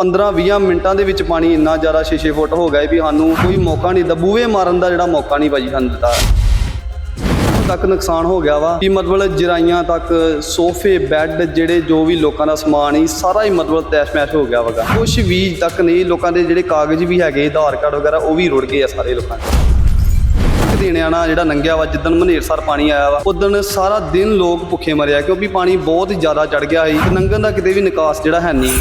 15-20 ਮਿੰਟਾਂ ਦੇ ਵਿੱਚ ਪਾਣੀ ਇੰਨਾ ਜ਼ਿਆਦਾ 6-6 ਫੁੱਟ ਹੋ ਗਿਆ ਵੀ ਸਾਨੂੰ ਕੋਈ ਮੌਕਾ ਨਹੀਂ ਦਿੱਤਾ ਬੂਹੇ ਮਾਰਨ ਦਾ ਜਿਹੜਾ ਮੌਕਾ ਨਹੀਂ ਭਾਜੀ ਸਾਨੂੰ ਦਿੱਤਾ। ਤੱਕ ਨੁਕਸਾਨ ਹੋ ਗਿਆ ਵਾ ਕਿ ਮਤਲਬ ਜਰਾਈਆਂ ਤੱਕ ਸੋਫੇ, ਬੈੱਡ ਜਿਹੜੇ ਜੋ ਵੀ ਲੋਕਾਂ ਦਾ ਸਮਾਨ ਹੀ ਸਾਰਾ ਹੀ ਮਤਲਬ ਤੈਸ਼-ਮੈਸ਼ ਹੋ ਗਿਆ ਵਗਾ ਕੁਝ ਵੀ ਤੱਕ ਨਹੀਂ, ਲੋਕਾਂ ਦੇ ਜਿਹੜੇ ਕਾਗਜ਼ ਵੀ ਹੈਗੇ, ਆਧਾਰ ਕਾਰਡ ਵਗੈਰਾ, ਉਹ ਵੀ ਰੁੜ ਗਏ ਆ ਸਾਰੇ ਲੋਕਾਂ ਦੇ। ਇੱਕ ਦਿਨ ਜਿਹੜਾ ਲੰਘਿਆ ਵਾ, ਜਿੱਦਣ ਮਨੇਰਸਰ ਪਾਣੀ ਆਇਆ ਵਾ ਉਦੋਂ ਸਾਰਾ ਦਿਨ ਲੋਕ ਭੁੱਖੇ ਮਰਿਆ, ਕਿਉਂਕਿ ਪਾਣੀ ਬਹੁਤ ਹੀ ਜ਼ਿਆਦਾ ਚੜ ਗਿਆ ਸੀ। ਤੇ ਦਾ ਕਿਤੇ ਵੀ ਨਿਕਾਸ ਜਿਹੜਾ ਹੈ ਨਹੀਂ।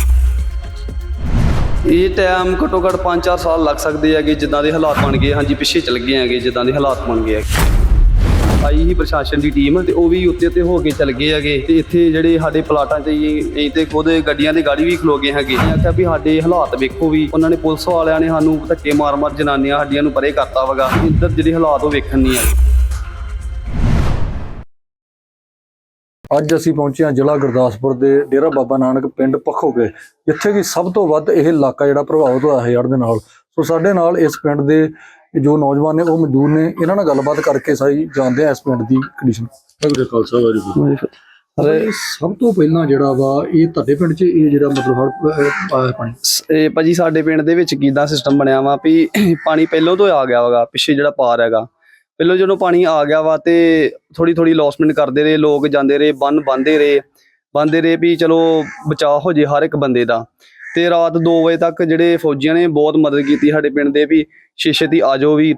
ਇਹ ਟਾਈਮ ਘੱਟੋ ਘੱਟ 5-4 ਸਾਲ ਲੱਗ ਸਕਦੇ ਹੈਗੇ ਜਿੱਦਾਂ ਦੇ ਹਾਲਾਤ ਬਣ ਗਏ। ਹਾਂਜੀ, ਪਿੱਛੇ ਚੱਲ ਗਏ ਹੈਗੇ ਜਿੱਦਾਂ ਦੇ ਹਾਲਾਤ ਬਣ ਗਏ ਹੈਗੇ। ਆਈ ਹੀ ਪ੍ਰਸ਼ਾਸਨ ਦੀ ਟੀਮ ਤੇ ਉਹ ਵੀ ਉੱਤੇ ਉੱਤੇ ਹੋ ਕੇ ਚੱਲ ਗਏ ਹੈਗੇ। ਤੇ ਇੱਥੇ ਜਿਹੜੇ ਸਾਡੇ ਪਲਾਟਾਂ 'ਚ ਇਹ ਇਹ ਤੇ ਖੁਦ ਗੱਡੀਆਂ ਦੇ ਗਾੜੀ ਵੀ ਖਲੋ ਗਏ ਹੈਗੇ। ਮੈਂ ਆਖਿਆ ਵੀ ਸਾਡੇ ਹਾਲਾਤ ਵੇਖੋ ਵੀ, ਉਹਨਾਂ ਨੇ ਪੁਲਿਸ ਵਾਲਿਆਂ ਨੇ ਸਾਨੂੰ ਧੱਕੇ ਮਾਰ ਮਾਰ ਜਨਾਨੀਆਂ ਸਾਡੀਆਂ ਨੂੰ ਪਰੇ ਕਰਤਾ ਵਗਾ। ਇੱਧਰ ਜਿਹੜੇ ਹਾਲਾਤ ਉਹ ਵੇਖਣ ਨਹੀਂ ਆਏ। ਅੱਜ ਅਸੀਂ ਪਹੁੰਚੇ ਹਾਂ ਜ਼ਿਲ੍ਹਾ ਗੁਰਦਾਸਪੁਰ ਦੇ ਡੇਰਾ ਬਾਬਾ ਨਾਨਕ ਪਿੰਡ ਪੱਖੋਗੇ ਜਿੱਥੇ ਕਿ ਸਭ ਤੋਂ ਵੱਧ ਇਹ ਇਲਾਕਾ ਜਿਹੜਾ ਪ੍ਰਭਾਵਿਤ ਹੋਇਆ ਹੈ ਹੜ੍ਹ ਦੇ ਨਾਲ। ਸੋ ਸਾਡੇ ਨਾਲ ਇਸ ਪਿੰਡ ਦੇ ਜੋ ਨੌਜਵਾਨ ਨੇ ਉਹ ਮਜ਼ਦੂਰ ਨੇ ਇਹਨਾਂ ਨਾਲ ਗੱਲਬਾਤ ਕਰਕੇ ਸਾਈ ਜਾਣਦੇ ਆ ਇਸ ਪਿੰਡ ਦੀ ਕੰਡੀਸ਼ਨ ਅਗਰੇ ਖਾਲਸਾ ਵਾਹਿਗੁਰੂ ਅਰੇ ਸਭ ਤੋਂ ਪਹਿਲਾਂ ਜਿਹੜਾ ਵਾ ਇਹ ਤੁਹਾਡੇ ਪਿੰਡ 'ਚ ਇਹ ਜਿਹੜਾ ਮਤਲਬ ਆਇਆ ਪਾਣੀ? ਇਹ ਭਾਜੀ ਸਾਡੇ ਪਿੰਡ ਦੇ ਵਿੱਚ ਕਿਦਾਂ ਸਿਸਟਮ ਬਣਿਆ ਵਾ ਵੀ ਪਾਣੀ ਪਹਿਲਾਂ ਤੋਂ ਆ ਗਿਆ ਵਗਾ ਪਿੱਛੇ ਜਿਹੜਾ ਪਾਰ ਹੈਗਾ। ਪਹਿਲਾਂ ਜਦੋਂ ਪਾਣੀ ਆ ਗਿਆ ਵਾ ਤੇ ਥੋੜੀ ਥੋੜੀ ਲੌਸਮੈਂਟ ਕਰਦੇ ਰਹੇ ਲੋਕ ਜਾਂਦੇ ਰਹੇ ਬੰਨ ਬੰਦੇ ਰਹੇ ਬੰਦੇ ਰਹੇ ਵੀ ਚਲੋ ਬਚਾਅ ਹੋ ਜੇ ਹਰ ਇੱਕ ਬੰਦੇ ਦਾ ਤੇ ਰਾਤ 2 ਵਜੇ ਤੱਕ ਜਿਹੜੇ ਫੌਜੀਆਂ ਨੇ ਬਹੁਤ ਮਦਦ ਕੀਤੀ ਸਾਡੇ ਪਿੰਡ ਦੇ ਵੀ ਸ਼ੀਸ਼ੇ ਦੀ ਆਜੋ ਵੀ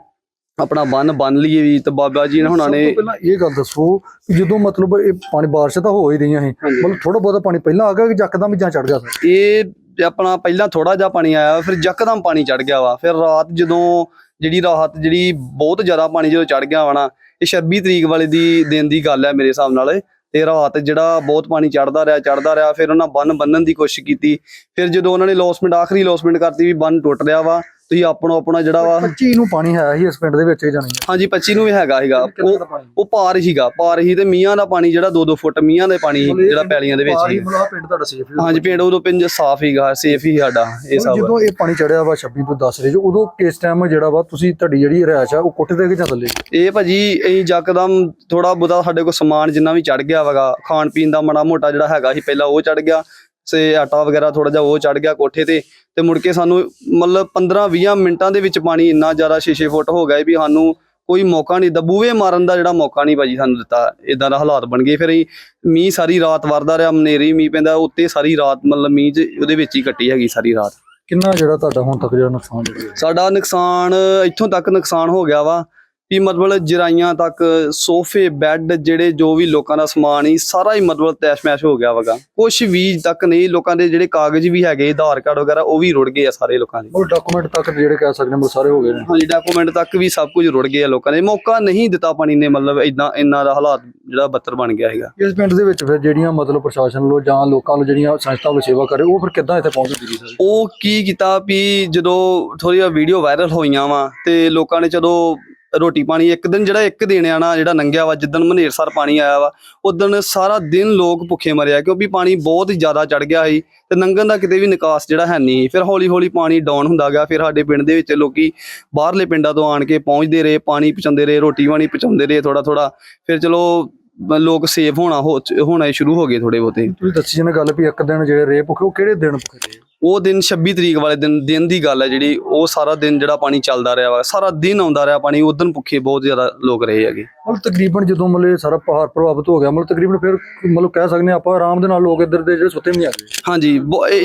ਆਪਣਾ ਬੰਨ ਬੰਨ ਲਈਏ ਵੀ ਤੇ ਬਾਬਾ ਜੀ ਨੇ ਹੁਣਾਂ ਨੇ ਪਹਿਲਾਂ ਇਹ ਗੱਲ ਦੱਸੋ ਕਿ ਜਦੋਂ ਮਤਲਬ ਇਹ ਪਾਣੀ ਬਾਰਿਸ਼ ਤਾਂ ਹੋ ਹੀ ਰਹੀਆਂ ਸੀ। ਮਤਲਬ ਥੋੜਾ ਬਹੁਤਾ ਪਾਣੀ ਪਹਿਲਾਂ ਆ ਗਿਆ ਕਿ ਜੱਕਦਮ ਹੀ ਜਾਂ ਚੜ ਗਿਆ ਸੀ ਇਹ ਆਪਣਾ ਪਹਿਲਾਂ ਥੋੜਾ ਜਿਹਾ ਪਾਣੀ ਆਇਆ, ਫਿਰ ਯਕਦਮ ਪਾਣੀ ਚੜ ਗਿਆ ਵਾ। ਫਿਰ ਰਾਤ ਜਦੋਂ ਜਿਹੜੀ ਰਾਤ ਜਿਹੜੀ ਬਹੁਤ ਜ਼ਿਆਦਾ ਪਾਣੀ ਜਦੋਂ ਚੜ ਗਿਆ ਵਾ ਨਾ, ਇਹ 26 ਤਰੀਕ ਵਾਲੇ ਦੀ ਦਿਨ ਦੀ ਗੱਲ ਹੈ ਮੇਰੇ ਹਿਸਾਬ ਨਾਲ ਤੇ ਰਾਤ ਜਿਹੜਾ ਬਹੁਤ ਪਾਣੀ ਚੜਦਾ ਰਿਹਾ ਚੜਦਾ ਰਿਹਾ, ਫਿਰ ਉਹਨਾਂ ਬੰਨ ਬੰਨਣ ਦੀ ਕੋਸ਼ਿਸ਼ ਕੀਤੀ। ਫਿਰ ਜਦੋਂ ਉਹਨਾਂ ਨੇ ਲੌਸਮੈਂਟ ਆਖਰੀ ਲੌਸਮੈਂਟ ਕਰਤੀ ਵੀ ਬੰਨ ਟੁੱਟ ਰਿਹਾ ਵਾ ਤੁਸੀਂ ਆਪਣਾ ਆਪਣਾ ਜਿਹੜਾ ਵਾ 25 ਨੂੰ ਪਾਣੀ ਹੈ ਹੀ ਇਸ ਪਿੰਡ ਦੇ ਵਿੱਚ ਜਾਣੀ ਹੈ। ਹਾਂਜੀ 25 ਨੂੰ ਵੀ ਹੈਗਾ ਕਿੰਨਾ ਉਹ ਦਾ ਉਹ ਪਾਰ ਸੀਗਾ। ਪਾਰ ਹੀ ਤੇ ਮੀਆਂ ਦਾ ਪਾਣੀ ਜਿਹੜਾ 2-2 ਫੁੱਟ ਮੀਆਂ ਦੇ ਪਾਣੀ ਜਿਹੜਾ ਪੈਲੀਆਂ ਦੇ ਵਿੱਚ ਆਹ ਪਿੰਡ ਤੁਹਾਡਾ ਸੇਫ ਹਾਂਜੀ ਪਿੰਡ ਉਦੋਂ ਪਿੰਡ ਸਾਫ਼ ਹੀਗਾ ਸੇਫ ਹੀ ਸਾਡਾ ਇਹ ਸਭ। ਜਦੋਂ ਇਹ ਪਾਣੀ ਚੜਿਆ ਵਾ 26 ਤੋਂ 10 ਰਹੇ ਜੋ ਉਦੋਂ ਕਿਸ ਟਾਈਮ ਜਿਹੜਾ ਵਾ ਤੁਸੀਂ ਤੁਹਾਡੀ ਜਿਹੜੀ ਰਿਹਾਇਸ਼ ਆ ਉਹ ਕੋਠੇ ਤੇ ਕਿ ਜਾਂ ਥੱਲੇ? ਇਹ ਭਾਜੀ ਅਸੀਂ ਯਕਦਮ ਥੋੜਾ ਬਹੁਤਾ ਸਾਡੇ ਕੋਲ ਸਮਾਨ ਜਿੰਨਾ ਵੀ ਚੜ ਗਿਆ ਵਗਾ ਖਾਣ ਪੀਣ ਦਾ ਮਾੜਾ ਮੋਟਾ ਜਿਹੜਾ ਹੈਗਾ ਸੀ ਪਹਿਲਾਂ ਉਹ ਚੜ ਗਿਆ। ਸੇ ਆਟਾ ਵਗੈਰਾ ਥੋੜਾ ਜਿਹਾ ਉਹ ਚੜ ਗਿਆ ਕੋਠੇ ਤੇ ਤੇ ਮੁੜ ਕੇ ਸਾਨੂੰ ਮਤਲਬ 15-20 ਮਿੰਟਾਂ ਦੇ ਵਿੱਚ ਪਾਣੀ ਇੰਨਾ ਜ਼ਿਆਦਾ 6-6 ਫੁੱਟ ਹੋ ਗਿਆ ਵੀ ਸਾਨੂੰ ਕੋਈ ਮੌਕਾ ਨਹੀਂ ਦਬੂਵੇ ਮਾਰਨ ਦਾ ਜਿਹੜਾ ਮੌਕਾ ਨਹੀਂ ਭਾਜੀ ਸਾਨੂੰ ਦਿੱਤਾ ਇਦਾਂ ਦਾ ਹਾਲਾਤ ਬਣ ਗਏ। ਫਿਰ ਅਸੀਂ ਮੀਂਹ ਸਾਰੀ ਰਾਤ ਵਰਦਾ ਰਿਹਾ ਮਨੇਰੀ ਮੀਂਹ ਪੈਂਦਾ ਉੱਤੇ ਸਾਰੀ ਰਾਤ ਮਤਲਬ ਮੀਂਹ 'ਚ ਉਹਦੇ ਵਿੱਚ ਹੀ ਕੱਟੀ ਹੈਗੀ ਸਾਰੀ ਰਾਤ। ਕਿੰਨਾ ਜਿਹੜਾ ਤੁਹਾਡਾ ਹੁਣ ਤੱਕ ਜਿਹੜਾ ਨੁਕਸਾਨ ਸਾਡਾ ਨੁਕਸਾਨ ਇੱਥੋਂ ਤੱਕ ਨੁਕਸਾਨ ਹੋ ਗਿਆ ਵਾ। ਵੀ ਮਤਲਬ ਜਰਾਈਆਂ ਤੱਕ ਸੋਫੇ ਬੈੱਡ ਜਿਹੜੇ ਜੋ ਵੀ ਲੋਕਾਂ ਦਾ ਸਮਾਨ ਸੀ ਸਾਰਾ ਹੀ ਮਤਲਬ ਤੈਸ਼-ਮੈਸ਼ ਹੋ ਗਿਆ ਵਗਾ। ਕੁਝ ਵੀ ਤੱਕ ਨਹੀਂ ਲੋਕਾਂ ਦੇ ਜਿਹੜੇ ਕਾਗਜ਼ ਵੀ ਹੈਗੇ ਆਧਾਰ ਕਾਰਡ ਵਗੈਰਾ ਉਹ ਵੀ ਰੁੜ ਗਏ ਆ ਸਾਰੇ ਲੋਕਾਂ ਦੇ। ਉਹ ਡਾਕੂਮੈਂਟ ਤੱਕ ਜਿਹੜੇ ਕਹਿ ਸਕਦੇ ਹਾਂ ਸਾਰੇ ਹੋ ਗਏ ਨੇ। ਹਾਂਜੀ ਡਾਕੂਮੈਂਟ ਤੱਕ ਵੀ ਸਭ ਕੁਝ ਰੁੜ ਗਏ ਆ ਲੋਕਾਂ ਦੇ। ਮੌਕਾ ਨਹੀਂ ਦਿੱਤਾ ਪਾਣੀ ਨੇ ਮਤਲਬ ਇਦਾਂ ਇੰਨਾ ਦਾ ਹਾਲਾਤ ਜਿਹੜਾ ਬੱਤਰ ਬਣ ਗਿਆ ਹੈਗਾ। ਇਸ ਪਿੰਡ ਦੇ ਵਿੱਚ ਫਿਰ ਜਿਹੜੀਆਂ ਮਤਲਬ ਪ੍ਰਸ਼ਾਸਨ ਵੱਲੋਂ ਜਾਂ ਲੋਕਾਂ ਵੱਲੋਂ ਜਿਹੜੀਆਂ ਸੰਸਥਾਵਾਂ ਵੱਲੋਂ ਸੇਵਾ ਕਰੇ ਉਹ ਫਿਰ ਕਿੱਦਾਂ ਇੱਥੇ ਪਹੁੰਚਦੀ ਸਰ ਉਹ ਕੀ ਕੀਤਾ ਵੀ ਜਦੋਂ ਥੋੜ੍ਹੀਆਂ ਵੀਡੀਓ ਵਾਇਰਲ ਹੋਈਆਂ ਵਾ ਤੇ ਲੋਕਾਂ ਨੇ ਜਦੋਂ ਰੋਟੀ ਪਾਣੀ ਇੱਕ ਦਿਨ ਜਿਹੜਾ ਇੱਕ ਦਿਨ ਆ ਨਾ, ਜਿਹੜਾ ਲੰਘਿਆ ਵਾ, ਜਿੱਦਣ ਮਨੇਰਸਰ ਪਾਣੀ ਆਇਆ ਵਾ ਉਦੋਂ ਸਾਰਾ ਦਿਨ ਲੋਕ ਭੁੱਖੇ ਮਰਿਆ, ਕਿਉਂਕਿ ਪਾਣੀ ਬਹੁਤ ਹੀ ਜ਼ਿਆਦਾ ਚੜ ਗਿਆ ਸੀ ਤੇ ਨੰਗਣ ਦਾ ਕਿਤੇ ਵੀ ਨਿਕਾਸ ਜਿਹੜਾ ਹੈ ਨਹੀਂ ਫਿਰ ਹੌਲੀ ਹੌਲੀ ਪਾਣੀ ਡਾਊਨ ਹੁੰਦਾ ਗਿਆ, ਫਿਰ ਸਾਡੇ ਪਿੰਡ ਦੇ ਵਿੱਚ ਲੋਕੀ ਬਾਹਰਲੇ ਪਿੰਡਾਂ ਤੋਂ ਆਣ ਕੇ ਪਹੁੰਚਦੇ ਰਹੇ, ਪਾਣੀ ਪਹੁੰਚਾਉਂਦੇ ਰਹੇ, ਰੋਟੀ ਪਾਣੀ ਪਹੁੰਚਾਉਂਦੇ ਰਹੇ ਥੋੜਾ ਥੋੜਾ ਫਿਰ ਚਲੋ ਲੋਕ ਸੇਫ ਹੋਣਾ ਹੋਣਾ ਸ਼ੁਰੂ ਹੋ ਗਏ ਥੋੜੇ ਬਹੁਤੇ। ਤੁਸੀਂ ਦੱਸੀ ਜਨੇ ਗੱਲ ਵੀ ਇੱਕ ਦਿਨ ਜਿਹੜੇ ਰੇ ਭੁੱਖੇ, ਉਹ ਕਿਹੜੇ ਦਿਨ ਭੁੱਖੇ ਰਹੇ? ਉਹ ਦਿਨ 26 ਤਰੀਕ ਵਾਲੇ ਦਿਨ ਦਿਨ ਦੀ ਗੱਲ ਹੈ ਜਿਹੜੀ ਉਹ ਸਾਰਾ ਦਿਨ ਜਿਹੜਾ ਪਾਣੀ ਚੱਲਦਾ ਰਿਹਾ ਵਾ ਸਾਰਾ ਦਿਨ ਆਉਂਦਾ ਰਿਹਾ ਪਾਣੀ ਉਦੋਂ ਭੁੱਖੇ ਬਹੁਤ ਜ਼ਿਆਦਾ ਲੋਕ ਰਹੇ ਹੈਗੇ। ਮਤਲਬ ਤਕਰੀਬਨ ਜਦੋਂ ਮਤਲਬ ਸਾਰਾ ਪਹਾੜ ਪ੍ਰਭਾਵਿਤ ਹੋ ਗਿਆ ਮਤਲਬ ਤਕਰੀਬਨ ਫਿਰ ਮਤਲਬ ਕਹਿ ਸਕਦੇ ਹਾਂ ਆਪਾਂ ਆਰਾਮ ਦੇ ਨਾਲ ਲੋਕ ਇੱਧਰ ਦੇ ਜਿਹੜੇ ਸੁੱਤੇ ਵੀ ਨਹੀਂ ਆ ਗਏ ਹਾਂਜੀ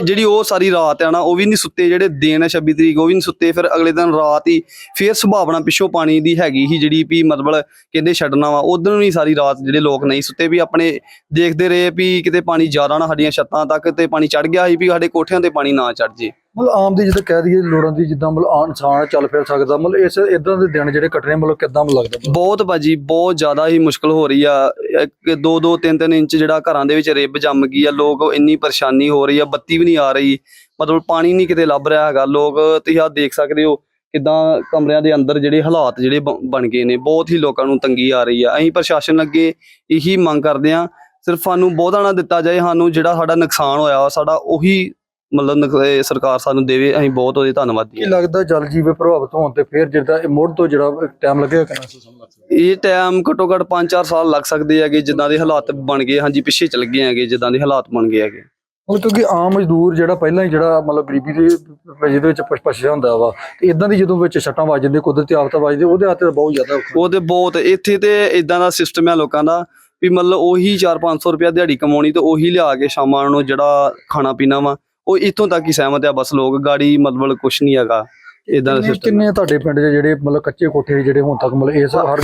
ਜਿਹੜੀ ਉਹ ਸਾਰੀ ਰਾਤ ਆ ਨਾ ਉਹ ਵੀ ਨਹੀਂ ਸੁੱਤੇ ਜਿਹੜੇ ਦਿਨ ਹੈ 26 ਤਰੀਕ ਉਹ ਵੀ ਨਹੀਂ ਸੁੱਤੇ ਫਿਰ ਅਗਲੇ ਦਿਨ ਰਾਤ ਹੀ ਫਿਰ ਸੁਭਾਵਨਾ ਪਿੱਛੋਂ ਪਾਣੀ ਦੀ ਹੈਗੀ ਸੀ ਜਿਹੜੀ ਵੀ ਮਤਲਬ ਕਹਿੰਦੇ ਛੱਡਣਾ ਵਾ ਉਦੋਂ ਵੀ ਸਾਰੀ ਰਾਤ ਜਿਹੜੇ ਲੋਕ ਨਹੀਂ ਸੁੱਤੇ ਵੀ ਆਪਣੇ ਦੇਖਦੇ ਰਹੇ ਵੀ ਕਿਤੇ ਪਾਣੀ ਜ਼ਿਆਦਾ ਨਾ ਸਾਡੀਆਂ ਛੱਤਾਂ ਤੱਕ ਤੇ ਪਾਣੀ ਚੜ ਗਿਆ ਸੀ ਵੀ ਸਾਡੇ ਕੋਠਿਆਂ ਤੇ ਪਾਣੀ ਨਾ ਚੜ ਜੇ। ਮਤਲਬ ਆਮ ਦੀ ਜਿੱਦਾਂ ਕਹਿ ਦਈਏ ਲੋੜਾਂ ਦੀ ਜਿੱਦਾਂ ਮਤਲਬ ਆਮ ਇਨਸਾਨ ਚੱਲ ਫਿਰ ਸਕਦਾ। ਮਤਲਬ ਇਸ ਇਦਾਂ ਦੇ ਦਿਨ ਜਿਹੜੇ ਕੱਟਣੇ ਮਤਲਬ ਕਿੱਦਾਂ ਲੱਗਦਾ? ਬਹੁਤ ਭਾਜੀ ਬਹੁਤ ਜ਼ਿਆਦਾ ਹੀ ਮੁਸ਼ਕਲ ਹੋ ਰਹੀ ਆ। ਇੱਕ ਦੋ ਦੋ ਤਿੰਨ ਤਿੰਨ ਇੰਚ ਜਿਹੜਾ ਘਰਾਂ ਦੇ ਵਿੱਚ ਰਿੱਬ ਜੰਮ ਗਈ ਆ ਲੋਕ ਇੰਨੀ ਪਰੇਸ਼ਾਨੀ ਹੋ ਰਹੀ ਆ ਬੱਤੀ ਵੀ ਨਹੀਂ ਆ ਰਹੀ। ਮਤਲਬ ਪਾਣੀ ਨਹੀਂ ਕਿਤੇ ਲੱਭ ਰਿਹਾ ਹੈਗਾ। ਲੋਕ ਤੁਸੀਂ ਆ ਦੇਖ ਸਕਦੇ ਹੋ ਕਿਦਾਂ ਕਮਰਿਆਂ ਦੇ ਅੰਦਰ ਜਿਹੜੇ ਹਾਲਾਤ ਜਿਹੜੇ ਬਣ ਗਏ ਨੇ। ਬਹੁਤ ਹੀ ਲੋਕਾਂ ਨੂੰ ਤੰਗੀ ਆ ਰਹੀ ਆ। ਅਸੀਂ ਪ੍ਰਸ਼ਾਸਨ ਅੱਗੇ ਇਹੀ ਮੰਗ ਕਰਦੇ ਆ ਸਿਰਫ ਸਾਨੂੰ ਬਹੁਤਾ ਨਾ ਦਿੱਤਾ ਜਾਏ। ਸਾਨੂੰ ਜਿਹੜਾ ਸਾਡਾ ਨੁਕਸਾਨ ਹੋਇਆ ਸਾਡਾ ਉਹੀ ਮਤਲਬ ਇਹ ਸਰਕਾਰ ਸਾਨੂੰ ਦੇਵੇ ਅਸੀਂ ਬਹੁਤ ਉਹਦੇ ਧੰਨਵਾਦੀ ਕੀ ਹਾਂ ਲੱਗਦਾ ਜਲ ਜੀਵੇ ਪ੍ਰਭਾਵਿਤ ਹੋਣ ਤੇ ਫਿਰ ਜਿਹੜਾ ਇਹ ਮੁੜ ਤੋਂ ਜਿਹੜਾ ਟਾਈਮ ਲੱਗੇਗਾ ਕਿੰਨਾ ਸਮਾਂ ਲੱਗ ਸਕਦਾ ਇਹ ਟਾਈਮ ਘੱਟੋ ਘੱਟ 5-4 ਸਾਲ ਲੱਗ ਸਕਦੇ ਹੈਗੇ ਜਿੱਦਾਂ ਦੇ ਹਾਲਾਤ ਬਣ ਗਏ ਹਾਂਜੀ ਪਿੱਛੇ ਚੱਲ ਗਏ ਹੈਗੇ ਜਿੱਦਾਂ ਦੇ ਹਾਲਾਤ ਬਣ ਗਏ ਹੈਗੇ ਉਹ ਕਿਉਂਕਿ ਆਮ ਮਜ਼ਦੂਰ ਜਿਹੜਾ ਪਹਿਲਾਂ ਹੀ ਜਿਹੜਾ ਮਤਲਬ ਗਰੀਬੀ ਦੇ ਜਿਹਦੇ ਵਿੱਚ ਪਛ- ਪਛਿਆ ਹੁੰਦਾ ਵਾ ਤੇ ਇਦਾਂ ਦੀ ਜਦੋਂ ਵਿੱਚ ਛੱਟਾਂ ਵੱਜ ਜਾਂਦੇ ਕੁਦਰਤੀ ਆਫਤਾਂ ਵੱਜਦੇ ਉਹਦੇ ਹੱਥ ਤੇ ਬਹੁਤ ਜ਼ਿਆਦਾ ਔਖਾ। ਉਹ ਤੇ ਬਹੁਤ ਇੱਥੇ ਤੇ ਇਦਾਂ ਦਾ ਸਿਸਟਮ ਹੈ ਲੋਕਾਂ ਦਾ ਵੀ ਮਤਲਬ ਉਹੀ 4-500 ਰੁਪਇਆ ਦਿਹਾੜੀ ਕਮਾਉਣੀ ਤੇ ਉਹੀ ਲਿਆ ਕੇ ਸ਼ਾਮਾਂ ਨੂੰ ਜਿਹੜਾ ਖਾਣਾ ਪੀਣਾ ਵਾ ਉਹ ਇੱਥੋਂ ਤੱਕ ਹੀ ਸਹਿਮਤ ਆ ਬਸ ਲੋਕ ਗਾੜੀ ਮਤਲਬ ਕੁਛ ਨਹੀਂ ਹੈਗਾ ਇਦਾਂ ਦਾ ਕਿੰਨੇ ਸਿਸਟਮ ਕਿੰਨੇ ਤੁਹਾਡੇ ਪਿੰਡ 'ਚ ਜਿਹੜੇ ਮਤਲਬ ਕੱਚੇ ਕੋਠੇ ਜਿਹੜੇ ਹੁਣ ਤੱਕ ਮਤਲਬ ਇਸ ਹਰ?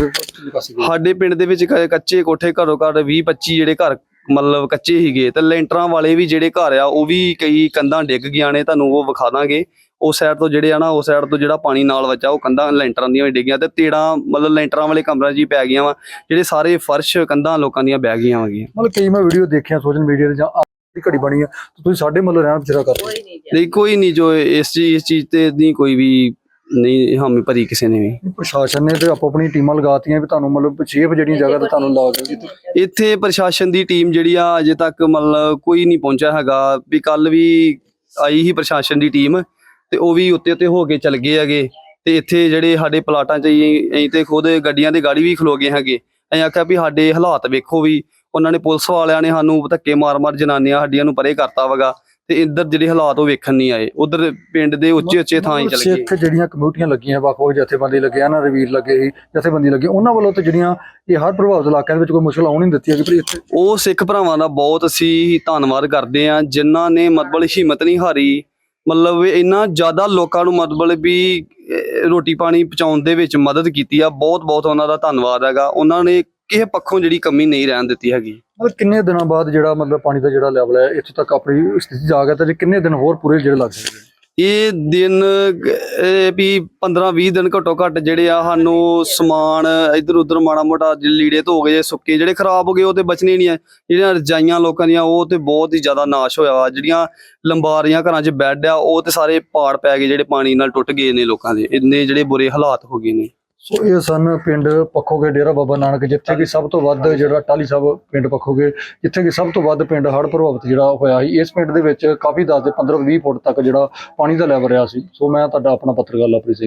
ਸਾਡੇ ਪਿੰਡ ਦੇ ਵਿੱਚ ਕ- ਕੱਚੇ ਕੋਠੇ ਘਰੋਂ ਘਰ 20 25 ਜਿਹੜੇ ਘਰ ਮਤਲਬ ਕੱਚੇ ਹੀਗੇ ਤੇ ਲੈਂਟਰਾਂ ਵਾਲੇ ਵੀ ਜਿਹੜੇ ਘਰ ਆ ਉਹ ਵੀ ਕਈ ਕੰਧਾਂ ਡਿੱਗ ਗਈਆਂ ਨੇ ਤੁਹਾਨੂੰ ਉਹ ਵਿਖਾ ਦਾਂਗੇ। ਉਸ ਸਾਈਡ ਤੋਂ ਜਿਹੜੇ ਆ ਨਾ ਉਸ ਸਾਈਡ ਤੋਂ ਜਿਹੜਾ ਪਾਣੀ ਨਾਲ ਵੱਜਾ ਉਹ ਕੰਧਾਂ ਲੈਂਟਰਾਂ ਦੀਆਂ ਵੀ ਡਿੱਗੀਆਂ ਤੇ ਤੇੜਾਂ ਮਤਲਬ ਲੈਂਟਰਾਂ ਵਾਲੇ ਕਮਰਿਆਂ 'ਚ ਹੀ ਪੈ ਗਈਆਂ ਵਾ ਜਿਹੜੇ ਸਾਰੇ ਫਰਸ਼ ਕੰਧਾਂ ਲੋਕਾਂ ਦੀਆਂ ਬਹਿ ਗਈਆਂ ਵਾਗੀਆਂ ਮਤਲਬ ਕਈ ਮੈਂ ਵੀਡੀਓ ਦੇਖਿਆ ਸੋਸ਼ਲ ਮੀਡੀਆ ਤੇ ਜਾਂ ਦੀ ਘੜੀ ਬਣੀ ਆ ਤੇ ਤੁਸੀਂ ਸਾਡੇ ਮਤਲਬ ਰਹਿਣ ਬਸੇਰਾ ਕਰ ਰਹੇ ਹੋ। ਨਹੀਂ ਕੋਈ ਨਹੀਂ ਜੋ ਇਸ ਚੀਜ਼ ਇਸ ਚੀਜ਼ ਤੇ ਨਹੀਂ ਕੋਈ ਵੀ ਨਹੀਂ ਹਾਮੀ ਭਰੀ ਕਿਸੇ ਨੇ ਵੀ। ਪ੍ਰਸ਼ਾਸਨ ਨੇ ਤੇ ਆਪੋ ਆਪਣੀ ਟੀਮਾਂ ਲਗਾਤੀਆਂ ਵੀ ਤੁਹਾਨੂੰ ਮਤਲਬ ਸੇਫ ਜਿਹੜੀਆਂ ਜਗ੍ਹਾ ਤੇ ਤੁਹਾਨੂੰ ਲਾ ਕੇ। ਇੱਥੇ ਪ੍ਰਸ਼ਾਸਨ ਦੀ ਟੀਮ ਜਿਹੜੀ ਆ ਅਜੇ ਤੱਕ ਮਤਲਬ ਕੋਈ ਨਹੀਂ ਪਹੁੰਚਿਆ ਹੈਗਾ। ਵੀ ਕੱਲ ਵੀ ਆਈ ਹੀ ਪ੍ਰਸ਼ਾਸਨ ਦੀ ਟੀਮ ਤੇ ਉਹ ਵੀ ਉੱਤੇ ਉੱਤੇ ਹੋ ਕੇ ਚਲ ਗਏ ਹੈਗੇ। ਤੇ ਇੱਥੇ ਜਿਹੜੇ ਸਾਡੇ ਪਲਾਟਾਂ 'ਚ ਅਸੀਂ ਅਸੀਂ ਤੇ ਖੁਦ ਗੱਡੀਆਂ ਦੇ ਗਾੜੀ ਵੀ ਖਲੋ ਗਏ ਹੈਗੇ। ਅਸੀਂ ਆਖਿਆ ਵੀ ਸਾਡੇ ਹਾਲਾਤ ਵੇਖੋ ਵੀ ਉਹਨਾਂ ਨੇ ਪੁਲਿਸ ਵਾਲਿਆਂ ਨੇ ਸਾਨੂੰ ਧੱਕੇ ਮਾਰ-ਮਾਰ ਜਨਾਨੀਆਂ ਸਾਡੀਆਂ ਨੂੰ ਪਰੇ ਕਰਤਾ ਵਗਾ ਤੇ ਇੱਧਰ ਜਿਹੜੇ ਹਾਲਾਤ ਉਹ ਵੇਖਣ ਨਹੀਂ ਆਏ। ਉਧਰ ਪਿੰਡ ਦੇ ਉੱਚੇ ਉੱਚੇ ਥਾਂ ਹੀ ਚਲ ਗਏ। ਸਿੱਖ ਜਿਹੜੀਆਂ ਕਮਿਊਨਿਟੀਆਂ ਲੱਗੀਆਂ ਵੱਖ-ਵੱਖ ਜਥੇਬੰਦੀ ਲੱਗੇ ਆ ਨਾ ਰਵੀਰ ਲੱਗੇ ਸੀ ਜਥੇਬੰਦੀ ਲੱਗੇ। ਉਹਨਾਂ ਵੱਲੋਂ ਤੇ ਜਿਹੜੀਆਂ ਇਹ ਹਰ ਪ੍ਰਭਾਵਿਤ ਇਲਾਕਿਆਂ ਦੇ ਵਿੱਚ ਕੋਈ ਮੁਸ਼ਕਲ ਆਉਣ ਨਹੀਂ ਦਿੱਤੀ ਹੈਗੀ ਪਰ ਇੱਥੇ ਉਹ ਸਿੱਖ ਭਰਾਵਾਂ ਦਾ ਬਹੁਤ ਅਸੀਂ ਧੰਨਵਾਦ ਕਰਦੇ ਆ ਜਿਨ੍ਹਾਂ ਨੇ ਮਤਲਬ ਹਿੰਮਤ ਨਹੀਂ ਹਾਰੀ। ਮਤਲਬ ਇੰਨਾ ਜ਼ਿਆਦਾ ਲੋਕਾਂ ਨੂੰ ਮਤਲਬ ਵੀ ਰੋਟੀ ਪਾਣੀ ਪਹੁੰਚਾਉਣ ਦੇ ਵਿੱਚ ਮਦਦ ਕੀਤੀ ਆ। ਬਹੁਤ ਬਹੁਤ ਉਹਨਾਂ ਦਾ ਧੰਨਵਾਦ ਹੈਗਾ। ਉਹਨਾਂ ਨੇ ਕਿਸੇ ਪੱਖੋਂ ਜਿਹੜੀ ਕਮੀ ਨਹੀਂ ਰਹਿਣ ਦਿੱਤੀ ਹੈਗੀ। ਮਤਲਬ ਕਿੰਨੇ ਦਿਨਾਂ ਬਾਅਦ ਜਿਹੜਾ ਮਤਲਬ ਪਾਣੀ ਦਾ ਜਿਹੜਾ ਲੈਵਲ ਹੈ ਇੱਥੋਂ ਤੱਕ ਆਪਣੀ ਸਥਿਤੀ ਆ ਗਿਆ ਤੇ ਕਿੰਨੇ ਦਿਨ ਹੋਰ ਪੂਰੇ ਜਿਹੜੇ ਲੱਗ ਸਕਦੇ ਇਹ ਦਿਨ ਇਹ ਵੀ 15 20 ਦਿਨ ਘੱਟੋ ਘੱਟ ਜਿਹੜੇ ਆ ਸਾਨੂੰ ਸਮਾਨ ਇੱਧਰ ਉੱਧਰ ਮਾੜਾ ਮੋਟਾ ਲੀੜੇ ਧੋ ਗਏ ਸੁੱਕੇ ਜਿਹੜੇ ਖਰਾਬ ਹੋ ਗਏ ਉਹ ਤੇ ਬਚਣੇ ਨਹੀਂ ਆ। ਜਿਹੜੀਆਂ ਰਜਾਈਆਂ ਲੋਕਾਂ ਦੀਆਂ ਉਹ ਤੇ ਬਹੁਤ ਹੀ ਜ਼ਿਆਦਾ ਨਾਸ਼ ਹੋਇਆ ਵਾ। ਜਿਹੜੀਆਂ ਲੰਬਾਰੀਆਂ ਘਰਾਂ 'ਚ ਬੈੱਡ ਆ ਉਹ ਤੇ ਸਾਰੇ ਪਾੜ ਪੈ ਗਏ ਜਿਹੜੇ ਪਾਣੀ ਨਾਲ ਟੁੱਟ ਗਏ ਨੇ ਲੋਕਾਂ ਦੇ। ਇੰਨੇ ਜਿਹੜੇ ਬੁਰੇ ਹਾਲਾਤ ਹੋ ਗਏ ਨੇ। ਸੋ ਇਹ ਸਨ ਪਿੰਡ ਪੱਖੋਗੇ ਡੇਰਾ ਬਾਬਾ ਨਾਨਕ, ਜਿੱਥੇ ਕਿ ਸਭ ਤੋਂ ਵੱਧ ਜਿਹੜਾ ਟਾਲੀ ਸਾਹਿਬ ਪਿੰਡ ਪੱਖੋਗੇ, ਜਿੱਥੇ ਕਿ ਸਭ ਤੋਂ ਵੱਧ ਪਿੰਡ ਹੜ੍ਹ ਪ੍ਰਭਾਵਿਤ ਜਿਹੜਾ ਹੋਇਆ ਸੀ, ਇਸ ਪਿੰਡ ਦੇ ਵਿੱਚ ਕਾਫੀ ਦੱਸਦੇ 15 20 ਫੁੱਟ ਤੱਕ ਜਿਹੜਾ ਪਾਣੀ ਦਾ ਲੈਵਲ ਰਿਹਾ ਸੀ। ਸੋ ਮੈਂ ਤੁਹਾਡਾ ਆਪਣਾ ਪੱਤਰਕਾਰ ਲਵਪ੍ਰੀਤ ਸਿੰਘ।